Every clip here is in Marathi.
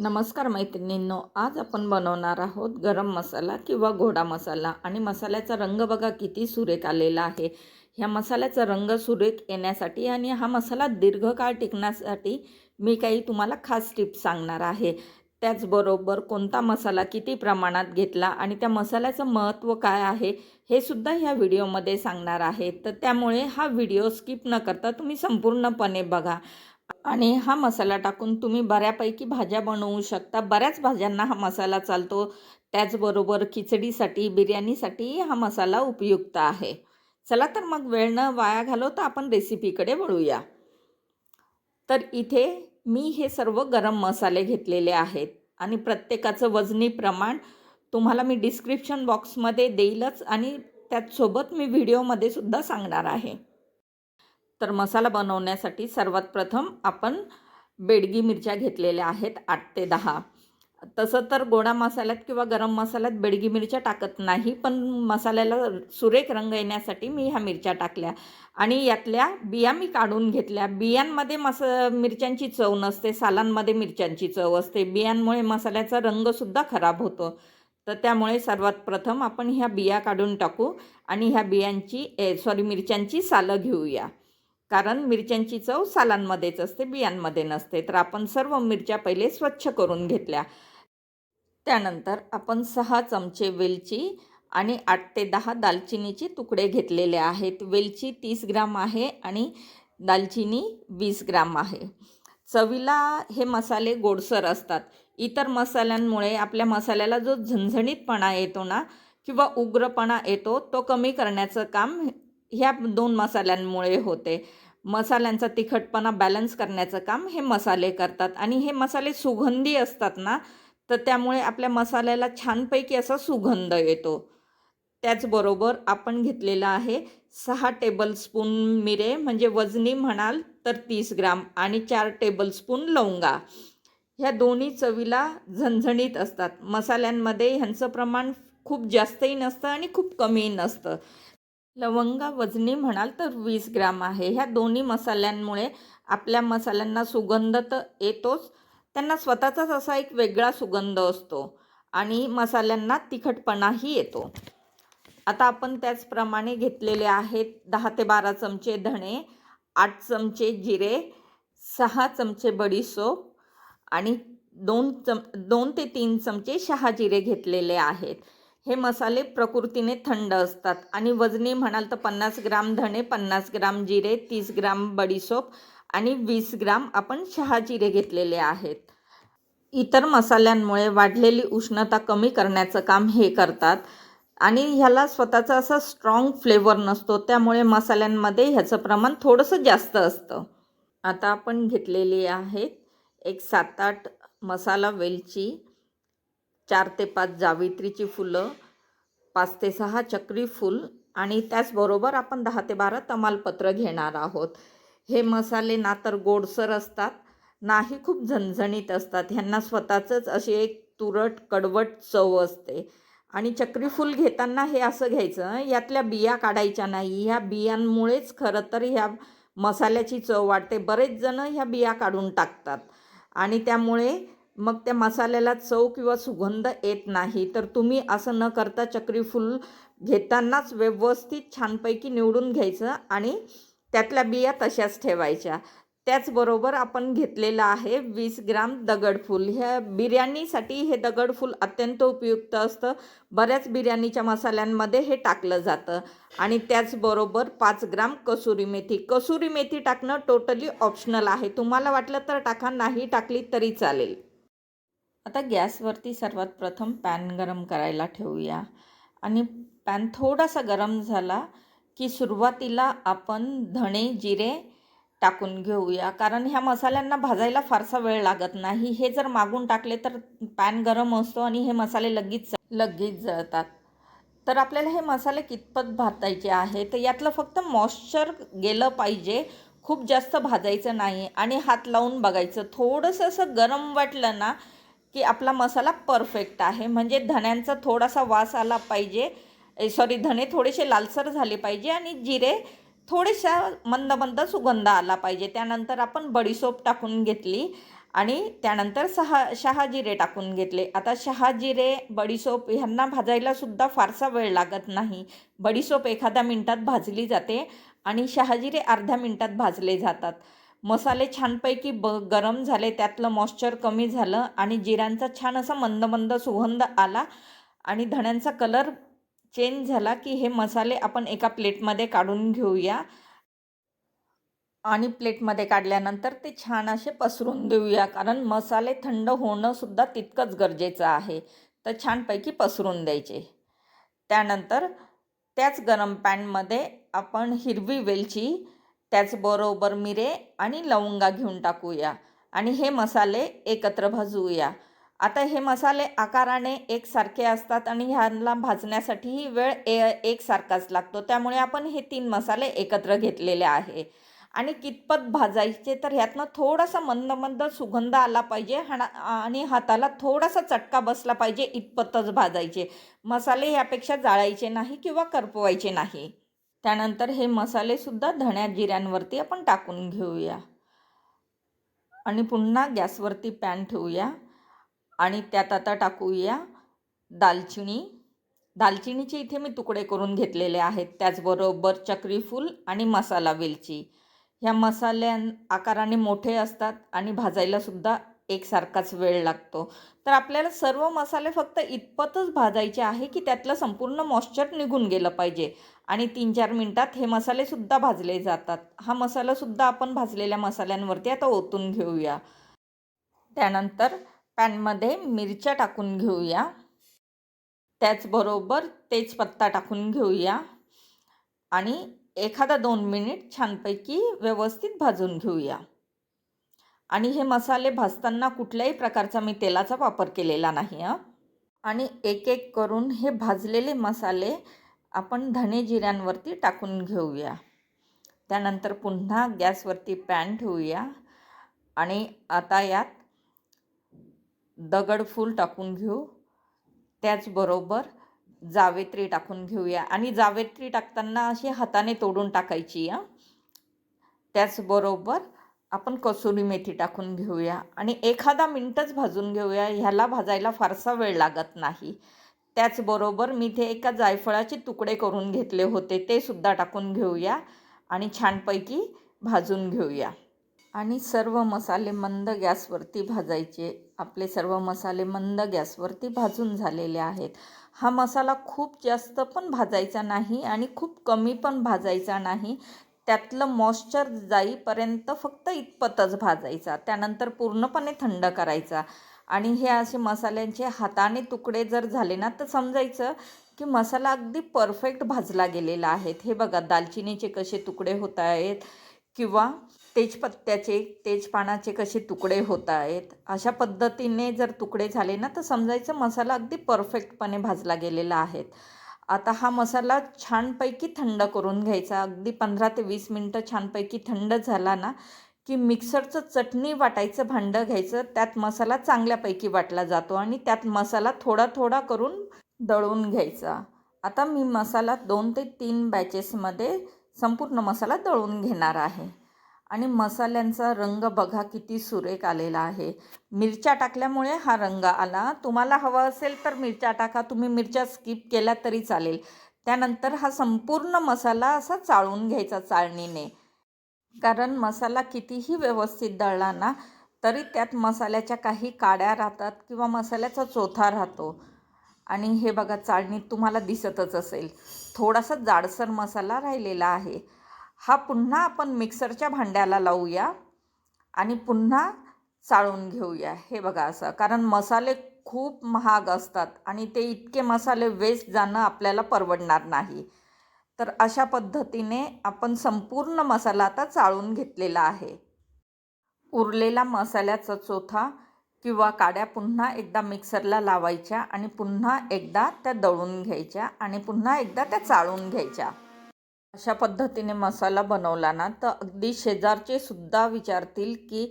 नमस्कार मैत्रिणींनो आज आपण बनवणार आहोत गरम मसाला किंवा घोडा मसाला. आणि मसाल्याचा रंग बघा किती सुरेख आलेला आहे. ह्या मसाल्याचा रंग सुरेख येण्यासाठी आणि हा मसाला दीर्घकाळ टिकण्यासाठी मी काही तुम्हाला खास टिप्स सांगणार आहे. त्याचबरोबर कोणता मसाला किती प्रमाणात घेतला आणि त्या मसाल्याचं महत्त्व काय आहे हे सुद्धा ह्या व्हिडिओमध्ये सांगणार आहे. तर त्यामुळे हा व्हिडिओ स्किप न करता तुम्ही संपूर्णपणे बघा. आणि हा मसाला टाकून तुम्ही बऱ्यापैकी भाज्या बनवू शकता. बऱ्याच भाज्यांना हा मसाला चालतो. त्याचबरोबर खिचडीसाठी बिर्याणीसाठी हा मसाला उपयुक्त आहे. चला तर मग वेळ न वाया घालवता आपण रेसिपीकडे वळूया. तर इथे मी हे सर्व गरम मसाले घेतलेले आहेत आणि प्रत्येकाचं वजनी प्रमाण तुम्हाला मी डिस्क्रिप्शन बॉक्समध्ये देईलच आणि त्याचसोबत मी व्हिडिओमध्ये सुद्धा सांगणार आहे. तर मसाला बनवण्यासाठी सर्वात प्रथम आपण बेडगी मिरच्या घेतलेल्या आहेत आठ ते दहा. तसं तर गोडा मसाल्यात किंवा गरम मसाल्यात बेडगी मिरच्या टाकत नाही पण मसाल्याला सुरेख रंग येण्यासाठी मी ह्या मिरच्या टाकल्या. आणि यातल्या बिया मी काढून घेतल्या. बियांमध्ये मस मिरच्यांची चव नसते सालांमध्ये मिरच्यांची चव असते. बियांमुळे मसाल्याचा रंगसुद्धा खराब होतो. तर त्यामुळे सर्वात प्रथम आपण ह्या बिया काढून टाकू आणि ह्या बियांची ए सॉरी मिरच्यांची सालं घेऊया. कारण मिरच्यांची चव सालांमध्येच असते बियांमध्ये नसते. तर आपण सर्व मिरच्या पहिले स्वच्छ करून घेतल्या. त्यानंतर आपण सहा चमचे वेलची आणि आठ ते दहा दालचिनीचे तुकडे घेतलेले आहेत. वेलची तीस ग्राम आहे आणि दालचिनी वीस ग्राम आहे. चवीला हे मसाले गोडसर असतात. इतर मसाल्यांमुळे आपल्या मसाल्याला जो झणझणीतपणा येतो ना किंवा उग्रपणा येतो तो कमी करण्याचं काम ह्या दोन मसाल्यांमुळे होते. मसाल्यांचा तिखटपणा बॅलन्स करण्याचं काम हे मसाले करतात. आणि हे मसाले सुगंधी असतात ना तर त्यामुळे आपल्या मसाल्याला छानपैकी असा सुगंध येतो. त्याचबरोबर आपण घेतलेला आहे सहा टेबलस्पून मिरे म्हणजे वजनी म्हणाल तर तीस ग्राम आणि चार टेबलस्पून लवंगा. ह्या दोन्ही चवीला झणझणीत असतात. मसाल्यांमध्ये ह्यांचं प्रमाण खूप जास्तही नसतं आणि खूप कमीही नसतं. लवंगा वजनी म्हणाल तर वीस ग्राम आहे. ह्या दोन्ही मसाल्यांमुळे आपल्या मसाल्यांना सुगंध तर येतोच. त्यांना स्वतःचाच असा एक वेगळा सुगंध असतो आणि मसाल्यांना तिखटपणाही येतो. आता आपण त्याचप्रमाणे घेतलेले आहेत दहा ते बारा चमचे धणे आठ चमचे जिरे सहा चमचे बडीसोप आणि दोन चम दोन ते तीन चमचे शहाजिरे घेतलेले आहेत. हे मसाले प्रकृतीने थंड असतात. आणि वजनी म्हणाल तर पन्नास ग्राम धणे पन्नास ग्राम जिरे तीस ग्राम बडीसोप आणि वीस ग्राम आपण शहाजिरे घेतलेले आहेत. इतर मसाल्यांमुळे वाढलेली उष्णता कमी करण्याचं काम हे करतात. आणि ह्याला स्वतःचा असा स्ट्रॉंग फ्लेवर नसतो. त्यामुळे मसाल्यांमध्ये ह्याचं प्रमाण थोडंसं जास्त असतं. आता आपण घेतलेली आहेत एक सात आठ मसाला वेलची. चार ते पाच जावित्रीची फुलं पाच ते सहा चक्री फूल आणि त्याचबरोबर आपण दहा ते बारा तमालपत्र घेणार आहोत. हे मसाले ना तर गोडसर असतात नाही खूप झणझणीत असतात. ह्यांना स्वतःचंच अशी एक तुरट कडवट चव असते. आणि चक्रीफूल घेताना हे असं घ्यायचं यातल्या बिया काढायच्या नाही. ह्या बियांमुळेच खरं तर ह्या मसाल्याची चव वाढते. बरेच जण ह्या बिया काढून टाकतात. आणि त्यामुळे मग त्या मसाल्याला चव किंवा सुगंध येत नाही. तर तुम्ही असं न करता चक्रीफूल घेतानाच व्यवस्थित छानपैकी निवडून घ्यायचं आणि त्यातल्या बिया तशाच ठेवायच्या. त्याचबरोबर आपण घेतलेलं आहे वीस ग्राम दगडफूल ह्या बिर्याणीसाठी हे दगडफूल अत्यंत उपयुक्त असतं. बऱ्याच बिर्याणीच्या मसाल्यांमध्ये हे टाकलं जातं. आणि त्याचबरोबर पाच ग्राम कसुरी मेथी. कसुरी मेथी टाकणं टोटली ऑप्शनल आहे. तुम्हाला वाटलं तर टाका नाही टाकली तरी चालेल. आता गॅसवरती सर्वात प्रथम पॅन गरम करायला ठेवूया. आणि पॅन थोडासा गरम झाला की सुरुवातीला आपण धणे जिरे टाकून घेऊया. कारण ह्या मसाल्यांना भाजायला फारसा वेळ लागत नाही. हे जर मागून टाकले तर पॅन गरम असतो आणि हे मसाले लगेच लगेच जळतात. तर आपल्याला हे मसाले कितपत भाजायचे आहे? तर यातलं फक्त मॉइश्चर गेलं पाहिजे. खूप जास्त भाजायचं नाही. आणि हात लावून बघायचं. थोडंसं असं गरम वाटलं ना की आपला मसाला परफेक्ट आहे. म्हणजे धण्यांचा थोडासा वास आला पाहिजे. सॉरी धणे थोडेसे लालसर झाले पाहिजे आणि जिरे थोडेशा मंद मंद सुगंध आला पाहिजे. त्यानंतर आपण बडीसोप टाकून घेतली आणि त्यानंतर सहा शहाजिरे टाकून घेतले. आता शहाजिरे बडीसोप ह्यांना भाजायलासुद्धा फारसा वेळ लागत नाही. बडीसोप एखाद्या मिनटात भाजली जाते आणि शहाजिरे अर्ध्या मिनटात भाजले जातात. मसाले छानपैकी ब गरम झाले त्यातलं मॉइश्चर कमी झालं आणि जिऱ्यांचा छान असा मंद मंद सुगंध आला आणि धण्यांचा कलर चेंज झाला की हे मसाले आपण एका प्लेटमध्ये काढून घेऊया. आणि प्लेटमध्ये काढल्यानंतर ते छान असे पसरून देऊया कारण मसाले थंड होणंसुद्धा तितकंच गरजेचं आहे. तर छानपैकी पसरून द्यायचे. त्यानंतर त्याच गरम पॅनमध्ये आपण हिरवी वेलची त्याचबरोबर मिरे आणि लवंगा घेऊन टाकूया. आणि हे मसाले एकत्र भाजूया. आता हे मसाले आकाराने एकसारखे असतात आणि ह्यांना भाजण्यासाठीही वेळ ए एकसारखाच लागतो. त्यामुळे आपण हे तीन मसाले एकत्र घेतलेले आहे. आणि कितपत भाजायचे तर ह्यातनं थोडासा मंद मंद सुगंध आला पाहिजे. हाणा आणि हाताला थोडासा चटका बसला पाहिजे इतपतच भाजायचे. मसाले ह्यापेक्षा जाळायचे नाही किंवा करपवायचे नाही. त्यानंतर हे मसालेसुद्धा धण्या जिऱ्यांवरती आपण टाकून घेऊया. आणि पुन्हा गॅसवरती पॅन ठेवूया. आणि त्यात आता टाकूया दालचिनी. दालचिनीचे इथे मी तुकडे करून घेतलेले आहेत. त्याचबरोबर चक्रीफूल आणि मसाला वेलची. ह्या मसाल्या आकाराने मोठे असतात आणि भाजायलासुद्धा एकसारखाच वेळ लागतो. तर आपल्याला सर्व मसाले फक्त इतपतच भाजायचे आहे की त्यातलं संपूर्ण मॉइश्चर निघून गेलं पाहिजे. आणि तीन चार मिनटात हे मसालेसुद्धा भाजले जातात. हा मसालासुद्धा आपण भाजलेल्या मसाल्यांवरती आता ओतून घेऊया. त्यानंतर पॅनमध्ये मिरच्या टाकून घेऊया. त्याचबरोबर तेजपत्ता टाकून घेऊया. आणि एखादा दोन मिनिट छानपैकी व्यवस्थित भाजून घेऊया. आणि हे मसाले भाजताना कुठल्याही प्रकारचा मी तेलाचा वापर केलेला नाही हां. आणि एक एक करून हे भाजलेले मसाले आपण धने जिऱ्यांवरती टाकून घेऊया. त्यानंतर पुन्हा गॅसवरती पॅन ठेवूया. आणि आता यात दगडफूल टाकून घेऊ. त्याचबरोबर जावेत्री टाकून घेऊया. आणि जावेत्री टाकताना अशी हाताने तोडून टाकायची हां. त्याचबरोबर आपण कसुरी मेथी टाकून घेऊया आणि एखादा मिनटच भाजून घेऊया ह्याला भाजायला फारसा वेळ लागत नाही. त्याचबरोबर मी ते एका जायफळाचे तुकडे करून घेतले होते ते सुद्धा टाकून घेऊया आणि छानपैकी भाजून घेऊया. आणि सर्व मसाले मंद गॅसवरती भाजायचे. आपले सर्व मसाले मंद गॅसवरती भाजून झालेले आहेत. हा मसाला खूप जास्त पण भाजायचा नाही आणि खूप कमी पण भाजायचा नाही. त्यातलं मॉइश्चर जाईपर्यंत फक्त इतपतच भाजायचा. त्यानंतर पूर्णपणे थंड करायचा. आणि हे असे मसाल्यांचे हाताने तुकडे जर झाले ना तर समजायचं की मसाला अगदी परफेक्ट भाजला गेलेला आहे. हे बघा दालचिनीचे कसे तुकडे होत आहेत किंवा तेजपत्त्याचे तेजपानाचे कसे तुकडे होत आहेत. अशा पद्धतीने जर तुकडे झाले ना तर समजायचं मसाला अगदी परफेक्टपणे भाजला गेलेला आहेत आता हा मसाला छानपैकी थंड करून घ्यायचा. अगदी पंधरा ते वीस मिनटं छानपैकी थंड झाला ना की मिक्सरचं चटणी वाटायचं भांडं घ्यायचं त्यात मसाला चांगल्यापैकी वाटला जातो आणि त्यात मसाला थोडा थोडा करून दळून घ्यायचा. आता मी मसाला दोन ते तीन बॅचेसमध्ये संपूर्ण मसाला दळून घेणार आहे. आणि मसाल्यांचा रंग बघा किती सुरेख आलेला आहे. मिरच्या टाकल्यामुळे हा रंग आला. तुम्हाला हवं असेल तर मिरच्या टाका. तुम्ही मिरच्या स्किप केल्या तरी चालेल. त्यानंतर हा संपूर्ण मसाला असा चाळून घ्यायचा चाळणीने. कारण मसाला कितीही व्यवस्थित दळला ना तरी त्यात मसाल्याच्या काही काड्या राहतात किंवा मसाल्याचा चोथा राहतो. आणि हे बघा चाळणीत तुम्हाला दिसतच असेल. थोडासा जाडसर मसाला राहिलेला आहे. हा पुन्हा आपण मिक्सरच्या भांड्याला लावूया आणि पुन्हा चाळून घेऊया. हे बघा असं कारण मसाले खूप महाग असतात आणि ते इतके मसाले वेस्ट जाणं आपल्याला परवडणार नाही. तर अशा पद्धतीने आपण संपूर्ण मसाला आता चाळून घेतलेला आहे. उरलेला मसाल्याचा चोथा किंवा काड्या पुन्हा एकदा मिक्सरला लावायच्या आणि पुन्हा एकदा त्या दळून घ्यायच्या आणि पुन्हा एकदा त्या चाळून घ्यायच्या. अशा पद्धतीने मसाला बनवला ना तर अगदी शेजारचे सुद्धा विचारतील की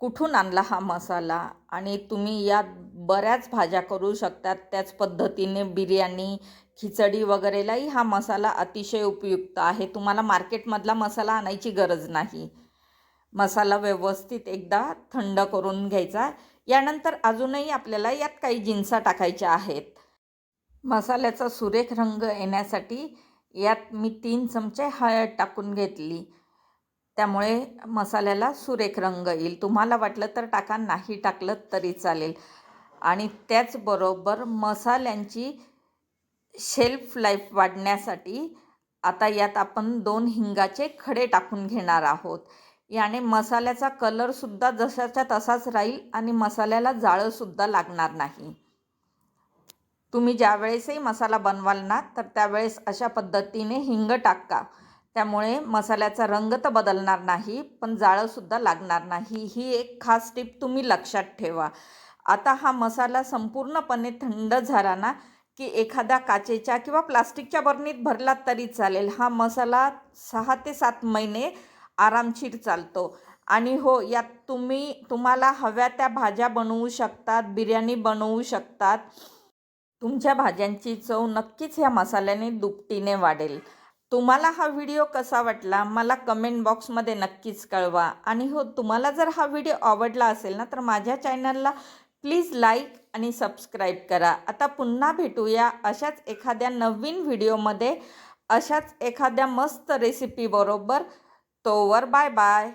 कुठून आणला हा मसाला? आणि तुम्ही यात बऱ्याच भाज्या करू शकतात. त्याच पद्धतीने बिर्याणी खिचडी वगैरेलाही हा मसाला अतिशय उपयुक्त आहे. तुम्हाला मार्केटमधला मसाला आणायची गरज नाही. मसाला व्यवस्थित एकदा थंड करून घ्यायचा. यानंतर अजूनही आपल्याला यात काही जिन्सा टाकायच्या आहेत. मसाल्याचा सुरेख रंग येण्यासाठी यात मी तीन चमचे हळद टाकून घेतली. त्यामुळे मसाल्याला सुरेख रंग येईल. तुम्हाला वाटलं तर टाका नाही टाकलं तरी चालेल. आणि त्याचबरोबर मसाल्यांची शेल्फ लाईफ वाढण्यासाठी आता यात आपण दोन हिंगाचे खडे टाकून घेणार आहोत. याने मसाल्याचा कलरसुद्धा जशाच्या तसाच राहील आणि मसाल्याला जाळंसुद्धा लागणार नाही. तुम्ही ज्यावेळेसही मसाला बनवाल ना तर त्यावेळेस अशा पद्धतीने हिंग टाका. त्यामुळे मसाल्याचा रंग तर बदलणार नाही पण जाळंसुद्धा लागणार नाही. ही एक खास टीप तुम्ही लक्षात ठेवा. आता हा मसाला संपूर्णपणे थंड झाला ना की एखाद्या काचेच्या किंवा प्लास्टिकच्या बरणीत भरला तरी चालेल. हा मसाला सहा ते सात महिने आरामशीर चालतो. आणि हो यात तुम्ही तुम्हाला हव्या त्या भाज्या बनवू शकतात बिर्याणी बनवू शकतात. तुमच्या भाज्यांची चव नक्कीच ह्या मसाल्याने दुपटीने वाढेल. तुम्हाला हा व्हिडिओ कसा वाटला मला कमेंट बॉक्समध्ये नक्कीच कळवा. आणि हो तुम्हाला जर हा व्हिडिओ आवडला असेल ना तर माझ्या चॅनलला प्लीज लाईक आणि सबस्क्राईब करा. आता पुन्हा भेटूया अशाच एखाद्या नवीन व्हिडिओमध्ये अशाच एखाद्या मस्त रेसिपीबरोबर तोवर बाय बाय